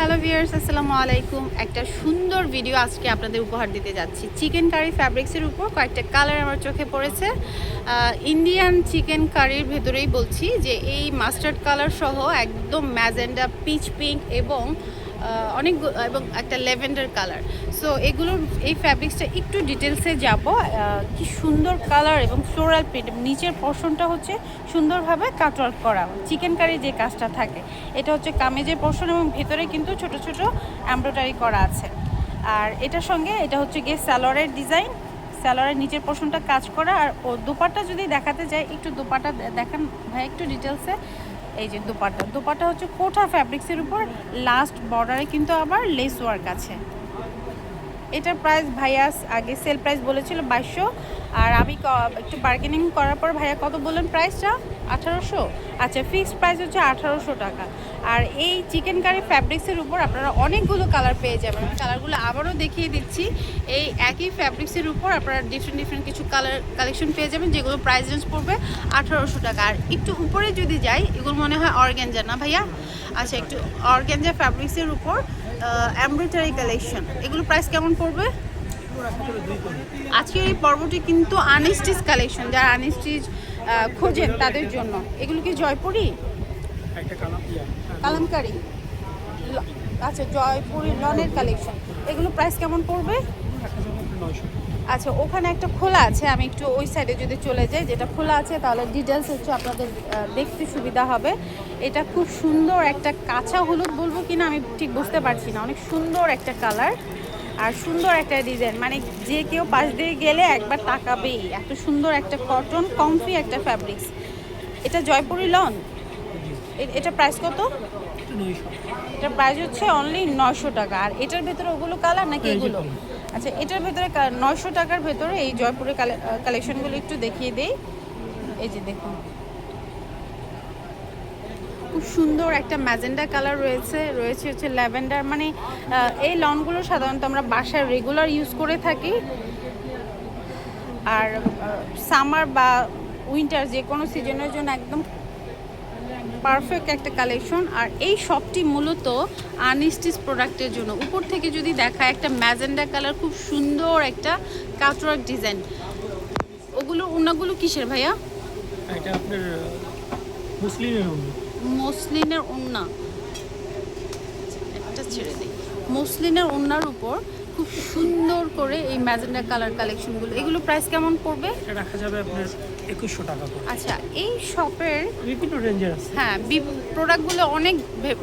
Hello viewers আসসালামু আলাইকুম। একটা সুন্দর ভিডিও আজকে আপনাদের উপহার দিতে যাচ্ছি। চিকেন কারি ফ্যাব্রিক্সের উপর কয়েকটা কালার আমার চোখে পড়েছে। ইন্ডিয়ান চিকেন কারির ভেতরেই বলছি যে, এই মাস্টার্ড কালার সহ একদম ম্যাজেন্ডা পিচ পিঙ্ক এবং অনেক এবং একটা লেভেন্ডার কালার। সো এগুলোর এই ফ্যাব্রিক্সটা একটু ডিটেলসে যাব। কি সুন্দর কালার এবং ফ্লোরাল প্রিন্ট নিচের পোর্শনটা হচ্ছে সুন্দরভাবে কাটওয়ার্ক করা। চিকেন কারির যে কাজটা থাকে। এটা হচ্ছে কামেজের পোর্শন এবং ভেতরে কিন্তু ছোট ছোট এমব্রয়ডারি করা আছে। আর এটার সঙ্গে এটা হচ্ছে গিয়ে স্যালোয়ারের ডিজাইন স্যালোয়ারের নিচের পোর্শনটা কাজ করা। আর ও দুপাট্টা যদি দেখাতে যাই, একটু দুপাটা দেখান ভাই, একটু ডিটেলসে এই যে দোপাটা দোপাটা হচ্ছে কোঠা ফ্যাব্রিক্সের উপর লাস্ট বর্ডারে কিন্তু আবার লেস ওয়ার্ক আছে। এটার প্রাইস ভাইয়া আগে সেল প্রাইস বলেছিল বাইশশো, আর আমি একটু বার্গেনিং করার পর ভাইয়া কত বললেন প্রাইসটা আঠারোশো? আচ্ছা ফিক্সড প্রাইস হচ্ছে আঠারোশো টাকা। আর এই চিকেন কারি ফ্যাব্রিক্সের উপর আপনারা অনেকগুলো কালার পেয়ে যাবেন। আমি কালারগুলো আবারও দেখিয়ে দিচ্ছি। এই একই ফ্যাব্রিক্সের উপর আপনারা ডিফারেন্ট ডিফারেন্ট কিছু কালার কালেকশন পেয়ে যাবেন, যেগুলো প্রাইস রেঞ্জ পড়বে আঠারোশো টাকা। আর একটু উপরে যদি যাই, এগুলো মনে হয় অর্গ্যানজা না ভাইয়া? আচ্ছা একটু অর্গ্যানজা ফ্যাব্রিক্সের উপর এমব্রয়ডারি কালেকশন এগুলো প্রাইস কেমন পড়বে? আজকের এই পর্বটি কিন্তু আনস্টিচ কালেকশন যারা আনস্টিচ খোঁজেন তাদের জন্য। এগুলো কি জয়পুরি? কালামকারি। আচ্ছা জয়পুরি লনের কালেকশন এগুলো প্রাইস কেমন পড়বে? আচ্ছা ওখানে একটা খোলা আছে আমি একটু ওই সাইডে যদি চলে যাই যেটা খোলা আছে তাহলে ডিটেলস হচ্ছে আপনাদের দেখতে সুবিধা হবে। এটা খুব সুন্দর একটা কাঁচা হলুদ বলব কিনা আমি ঠিক বুঝতে পারছি না। অনেক সুন্দর একটা কালার আর সুন্দর একটা ডিজাইন মানে যে কেউ পাশ দিয়ে গেলে একবার তাকাবেই। এত সুন্দর একটা কটন কমফি একটা ফ্যাব্রিক্স এটা জয়পুরি লন এটা প্রাইস কত? এটা প্রাইস হচ্ছে অনলি নয়শো টাকা। আর এটার ভেতরে ওগুলো কালার নাকি এগুলো? colour। আচ্ছা এটার ভেতরে নয়শো টাকার ভেতরে এই জয়পুরের কালেকশনগুলো একটু দেখিয়ে দেই। এই যে দেখুন। খুব সুন্দর একটা ম্যাজেন্ডা কালার রয়েছে রয়েছে হচ্ছে ল্যাভেন্ডার। মানে এই লনগুলো সাধারণত আমরা বাসায় রেগুলার ইউজ করে থাকি। আর সামার বা উইন্টার যে কোনো সিজনের জন্য একদম পারফেক্ট একটা কালেকশন। আর এই শপটি মূলত আনস্টিচ প্রোডাক্টের জন্য। উপর থেকে যদি দেখা একটা ম্যাজেন্ডা কালার খুব সুন্দর একটা কাটওয়ার্ক ডিজাইন। ওগুলো ওনাগুলো কিসের ভাইয়া? এটা আপনার মুসলিমের মসলিনের ওন্না একটা ছেড়ে দিই। মসলিনের ওন্নার উপর খুব সুন্দর করে এই ম্যাজেন্ডা কালার কালেকশনগুলো। এগুলো প্রাইস কেমন পড়বে? রাখা যাবে আপনার একুশশো টাকা করে। আচ্ছা এই শপের বিভিন্ন রেঞ্জের আছে। হ্যাঁ প্রোডাক্টগুলো অনেক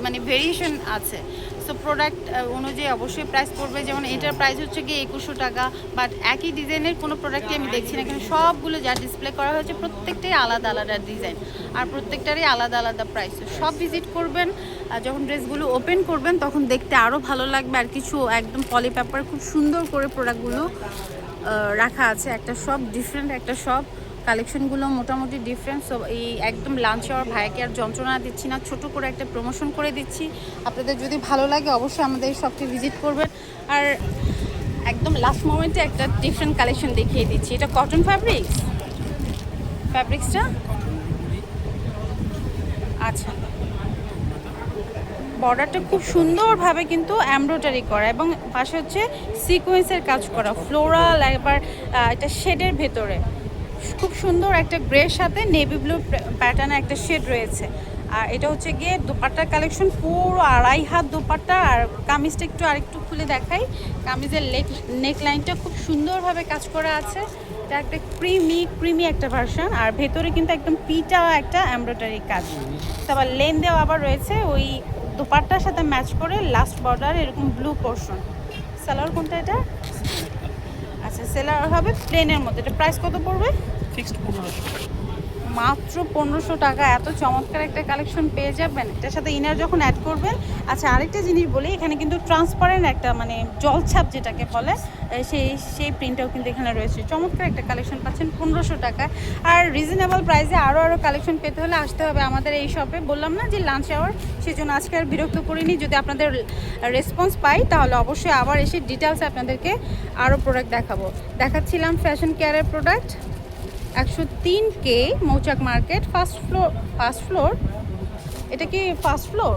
মানে ভেরিয়েশন আছে। সো প্রোডাক্ট অনুযায়ী অবশ্যই প্রাইস পড়বে। যেমন এটার প্রাইস হচ্ছে গিয়ে একুশশো টাকা বাট একই ডিজাইনের কোনো প্রোডাক্টই আমি দেখছি না। কিন্তু সবগুলো যা ডিসপ্লে করা হয়েছে প্রত্যেকটাই আলাদা আলাদা ডিজাইন আর প্রত্যেকটারই আলাদা আলাদা প্রাইস সব ভিজিট করবেন যখন ড্রেসগুলো ওপেন করবেন তখন দেখতে আরও ভালো লাগবে। আর কিছু একদম পলি পেপার খুব সুন্দর করে প্রোডাক্টগুলো রাখা আছে। একটা সব ডিফারেন্ট একটা সব কালেকশনগুলো মোটামুটি ডিফারেন্ট সো এই একদম লাঞ্চ আওয়ার ভাইকে আর যন্ত্রণা দিচ্ছি না, ছোট করে একটা প্রমোশন করে দিচ্ছি। আপনাদের যদি ভালো লাগে অবশ্যই আমাদের এই শপটি ভিজিট করবেন। আর একদম লাস্ট মোমেন্টে একটা ডিফারেন্ট কালেকশন দেখিয়ে দিচ্ছি। এটা কটন ফ্যাব্রিক্স ফ্যাব্রিক্সটা আচ্ছা। বর্ডারটা খুব সুন্দরভাবে কিন্তু এমব্রয়ডারি করা এবং পাশে হচ্ছে সিকোয়েন্সের কাজ করা ফ্লোরাল একবার এটা শেডের ভেতরে। খুব সুন্দর একটা গ্রের সাথে নেভি ব্লু প্যাটার্নের একটা শেড রয়েছে। আর এটা হচ্ছে গিয়ে দুপাট্টার কালেকশন পুরো আড়াই হাত দুপাট্টা। আর কামিজটা একটু আরেকটু খুলে দেখাই। কামিজের লেক নেক লাইনটা খুব সুন্দরভাবে কাজ করা আছে। এটা একটা ক্রিমি ক্রিমি একটা ভার্সন আর ভেতরে কিন্তু একদম পিটা একটা এমব্রয়ডারি কাজ। তারপর লেন দেওয়া আবার রয়েছে ওই দুপাট্টার সাথে ম্যাচ করে লাস্ট বর্ডার এরকম ব্লু পোর্শন সালোয়ার কোনটা এটা? সেলার হবে প্লেনের মধ্যে। এটা প্রাইস কত পড়বে? ফিক্সড পনেরোশো। মাত্র পনেরোশো টাকা। এত চমৎকার একটা কালেকশন পেয়ে যাবেন। এটার সাথে ইনার যখন অ্যাড করবেন আচ্ছা আরেকটা জিনিস বলি এখানে কিন্তু ট্রান্সপারেন্ট একটা মানে জলছাপ যেটাকে বলে সেই সেই প্রিন্টটাও কিন্তু এখানে রয়েছে। চমৎকার একটা কালেকশন পাচ্ছেন পনেরোশো টাকা আর রিজনেবল প্রাইসে আরও আরও কালেকশন পেতে হলে আসতে হবে আমাদের এই শপে বললাম না যে লাঞ্চ আওয়ার সেই জন্য আজকে আর বিরক্ত করিনি। যদি আপনাদের রেসপন্স পাই তাহলে অবশ্যই আবার এসে ডিটেলস আপনাদেরকে আরও প্রোডাক্ট দেখাবো। দেখাচ্ছিলাম ফ্যাশন কেয়ারের প্রোডাক্ট একশো তিন কে Mouchak market first floor first floor এটা কি ফার্স্ট ফ্লোর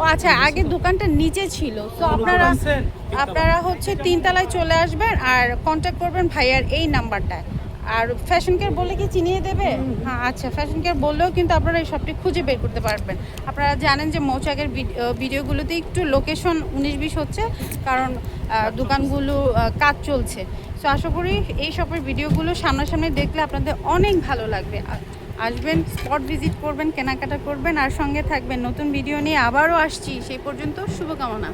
ও আচ্ছা আগে দোকানটা নিচে ছিল। তো আপনারা আপনারা হচ্ছে তিনতলায় চলে আসবেন আর কন্ট্যাক্ট করবেন ভাইয়ার এই নাম্বারটায় আর ফ্যাশন কেয়ার বলে কি চিনিয়ে দেবে? হ্যাঁ আচ্ছা ফ্যাশন কেয়ার বললেও কিন্তু আপনারা এই সবটি খুঁজে বের করতে পারবেন। আপনারা জানেন যে মৌচাকের ভিডিওগুলোতে একটু লোকেশন উনিশ বিশ হচ্ছে কারণ দোকানগুলো কাজ চলছে। তো আশা করি এই শপের ভিডিওগুলো সামনাসামনি দেখলে আপনাদের অনেক ভালো লাগবে। আসবেন স্পট ভিজিট করবেন কেনাকাটা করবেন আর সঙ্গে থাকবেন। নতুন ভিডিও নিয়ে আবারও আসছি। সেই পর্যন্ত শুভকামনা।